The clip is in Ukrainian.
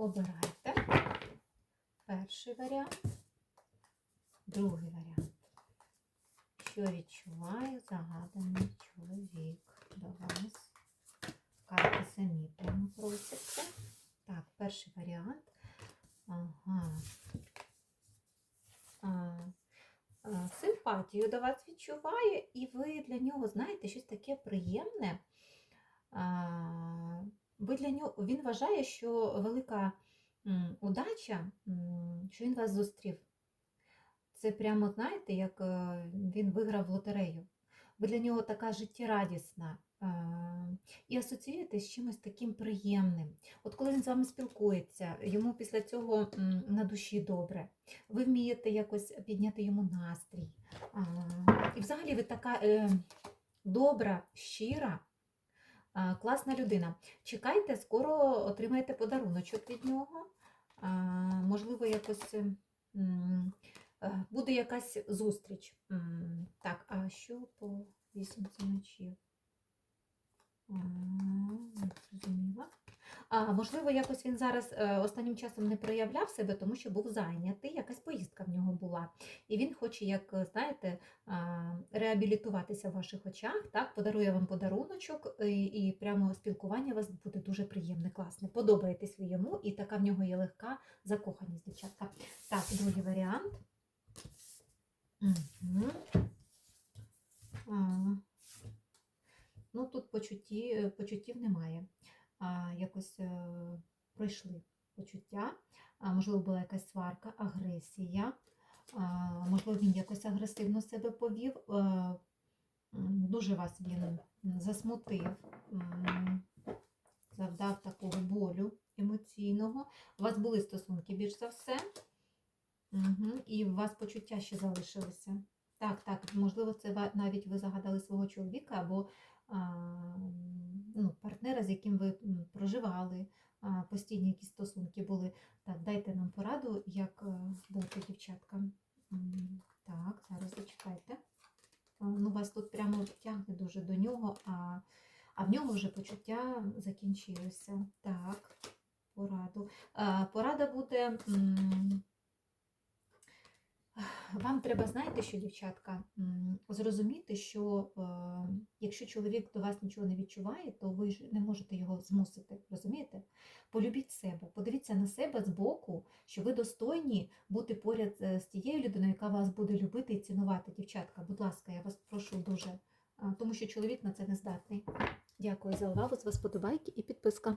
Обирайте. Перший варіант, другий варіант. Що відчуває загаданий чоловік до вас? Карти самі прямо просяться. Так, перший варіант. Ага. А, а, симпатію до вас відчуває, і ви для нього знаєте щось таке приємне. А, ви для нього, він вважає, що велика удача, що він вас зустрів. Це прямо, знаєте, як е, він виграв лотерею. Ви для нього така життєрадісна. е, І асоціюєте з чимось таким приємним. От коли він з вами спілкується, йому після цього на душі добре. Ви вмієте якось підняти йому настрій. І взагалі ви така е, добра, щира, класна людина. Чекайте, скоро отримаєте подаруночок від нього. Можливо, якось е, м, е, буде якась зустріч. Так, а що по вісімці мечів? А, можливо, якось він зараз е, останнім часом не проявляв себе, тому що був зайнятий, якась поїздка в нього була. І він хоче, як е, знаєте, реабілітуватися в ваших очах, так, подарує вам подаруночок, і, і прямо спілкування у вас буде дуже приємне, класне. Подобаєтесь йому, і така в нього є легка закоханість, дівчатка. Так, другий варіант. Угу. А, ну, тут почутті, почуттів немає. Якось е, пройшли почуття. Можливо, була якась сварка, агресія. Можливо, він якось агресивно себе повів. Дуже вас він засмутив, завдав такого болю емоційного. У вас були стосунки більш за все. І у вас почуття ще залишилися. Так, так, можливо, це навіть ви загадали свого чоловіка або ну, партнера, з яким ви проживали, постійні якісь стосунки були. Так, дайте нам пораду, як е, бути дівчатка. Так, зараз зачекайте. Ну, вас тут прямо тягне дуже до нього, а, а в нього вже почуття закінчилися. Так, пораду. Порада буде. Вам треба, знаєте, що, дівчатка, зрозуміти, що е, якщо чоловік до вас нічого не відчуває, то ви ж не можете його змусити. Розумієте? Полюбіть себе, подивіться на себе збоку, що ви достойні бути поряд е, з тією людиною, яка вас буде любити і цінувати. Дівчатка, будь ласка, я вас прошу дуже, тому що чоловік на це не здатний. Дякую за увагу. З вас подобайки і підписка.